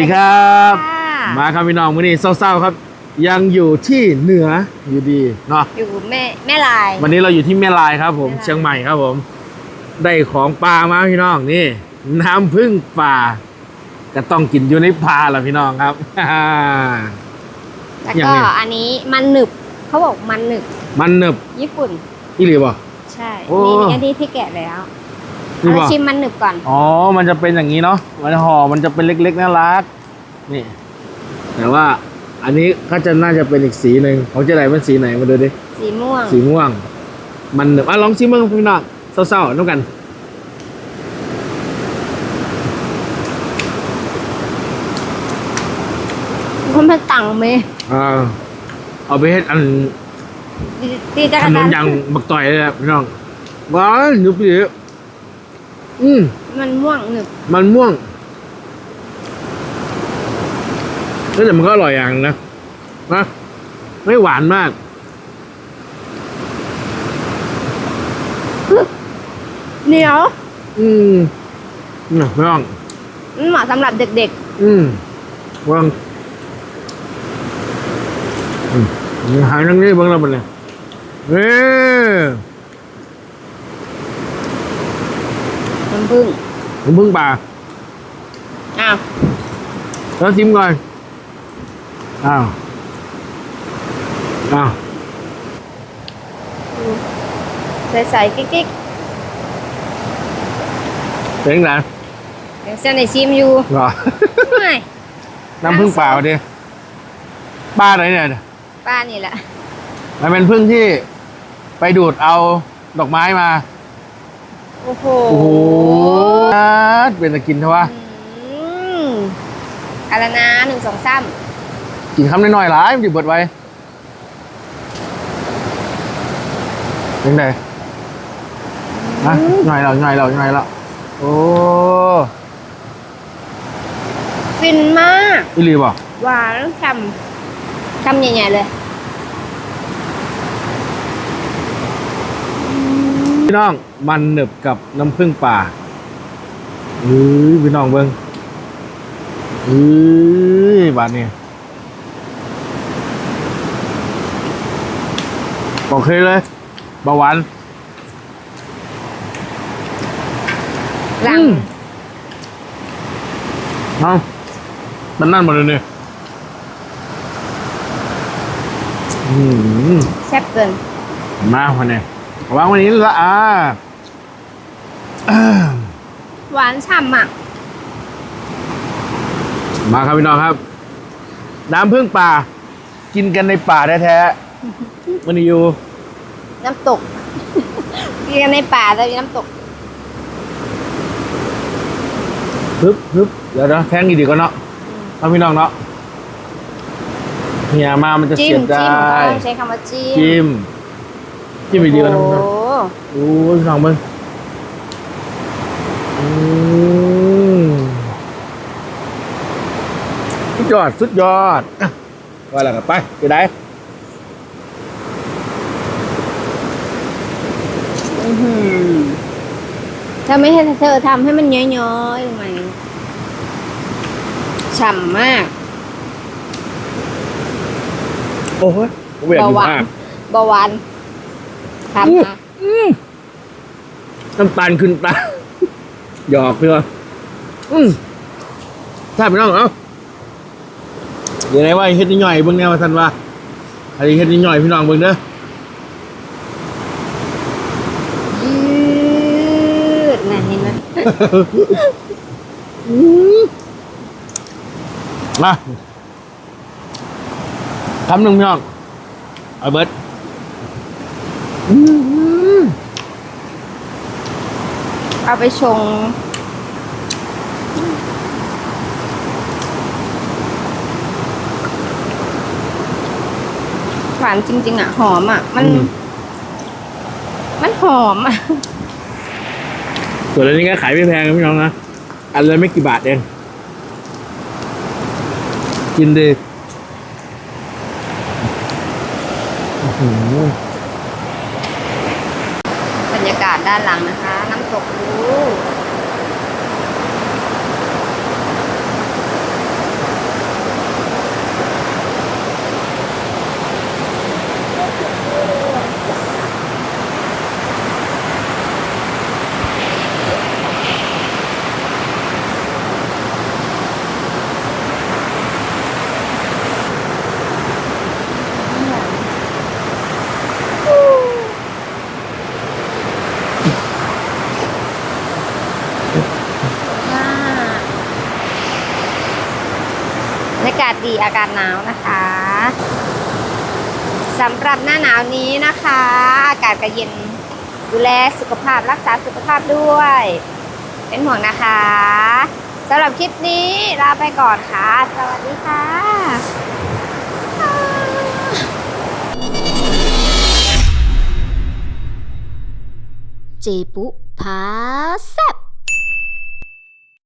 สวัสดีครับค่ะมาครับพี่น้องวันนี้เศร้าๆครับ ยังอยู่ที่เหนืออยู่ดีเนาะอยู่แม่แม่ลาย วันนี้เราอยู่ที่แม่ลายครับ ผมแม่ลายเชียงใหม่ครับผม ได้ของปลามาพี่น้องนี่ น้ำพึ่งป่าก็ต้องกินอยู่ในปลาแหละพี่น้องครับแล้วอย่างก็นี้อันนี้มันหนึบเขาบอกมันหนึบ มันเนึบ ญี่ปุ่นอีหลีบ่ใช่โอ้นี่อันนี้ที่แกะแล้ว นี่เอาบ่ชิมมันหนึบก่อน อ๋อ มันจะเป็นอย่างนี้เนาะ มันห่อ มันจะเป็นเล็กๆน่ารัก นี่ แต่ว่าอันนี้ก็จะน่าจะเป็นอีกสีหนึ่งของเจะไหนเป็นสีไหนมาดูดิ สีม่วง สีม่วง มันหนึบอะลองชิมบ้างพี่น้องเศร้าๆน้ำกัน คนมาตังไหมอ่าเอาไปเฮ็ดอันตีจักขรนจัมนทยางร์บักต่อยเลยอะพี่น้องว้าวหนึบดี อืมมันม่วงหนึบมันม่วงแล้วแต่มันก็อร่อยอย่างนะนะไม่หวานมากเหนียว อืมนะพี่น้องมันเหมาะสำหรับเด็กอืมวางอืมหายนั่งนี่เบ้างแล้วมันเนี่ยเอ้ ยๆมันพึ่งผมเพิ่งป่าอ้าวแล้วชิมก่อนอ้าวอ้าวใสๆกิ๊กเป็นไงๆยังเส้นในชิมอยู่เหรอไม่น้ำพึ่งเปล่าดิป้าไหนเนี่ยป้านี่แหละมันเป็นพึ่งที่ไปดูดเอาดอกไม้มา โอ้โหโอ้โหเป็นตะกินเถอะวะอืมอะไรนะหนึ่งสองสามกินคำน้อยๆหลายมันจะเบิดไว้เป็นไงนะหน่อยเราหน่อยเราหน่อยเราโอ้ฟินมากอีหลีบ่หวานฉ่ำฉ่ำใหญ่ๆเลย พี่น้องมันหนึบกับน้ำผึ้งป่าอือพี่น้องเบิ้งอือบาดนี้โอเคเลยเบาหวานหลังอืมเอามันนั่นหมดเลยเนี่ยอืมแซ่บเกิน มาวันนี้ วางวันนี้ละอ่าอ่าหวานฉ่ำอะ มาครับพี่น้องครับ น้ำพึ่งป่า กินกันในป่าแท้ๆมันอยู่ น้ำตก กินกันในป่าแต่มีน้ำตกฮึบฮึบเดี๋ยวนะแทงอีกดีก่อนเนาะเอาพี่น้องเนาะเฮียมามันจะจิ้เสีมยดจิ้มได้ต้องใช้คำว่าจิ้มจิ้ม จิ้มอีกดีก่อนนะโอ้พี่น้องโหโอ้ยพี่น้องมึงอืมสุดยอด สุดยอดอะว่าแล้วกันไปไปไหนอื้อหือถ้าไม่ให้เธอทำให้มันย้อยๆลงมาฉ่ำมาก โอ้ยผมอยากเบากินหวามานกเบาหวาน ทำนะน้ำตาลขึ้นตาหยอกพี่ว่าอืมใช่พี่น้องเอ้าเดี๋ยวไหนว่าเฮ็ดนิดหน่อยเบิ่งแนวท่านว่าอันนี้เฮ็ดนิดหน่อยพี่น้องเบิ่งเด้อยืดน่ะเห็นไหมมาคำหนึ่งพี่น้องเอาเบิร์ดอืม เอาไปชง หวานจริง ๆ อะ หอมอะ มัน อืม มันหอมอะ ส่วนอันนี้ก็ขายไม่แพงนะพี่น้องนะ อันละไม่กี่บาทเอง กินดีอื้อหือบ รรยากาศด้านหลังนะคะ น้ำตกรูากาศ ดีอากาศหนาวนะคะสำหรับหน้าหนาวนี้นะคะ อากาศก็เย็นดูแลสุขภาพรักษาสุขภาพด้วย เป็นห่วงนะคะสำหรับคลิปนี้ลาไปก่อนค่ะ สวัสดีค่ะเจปุพาแซบ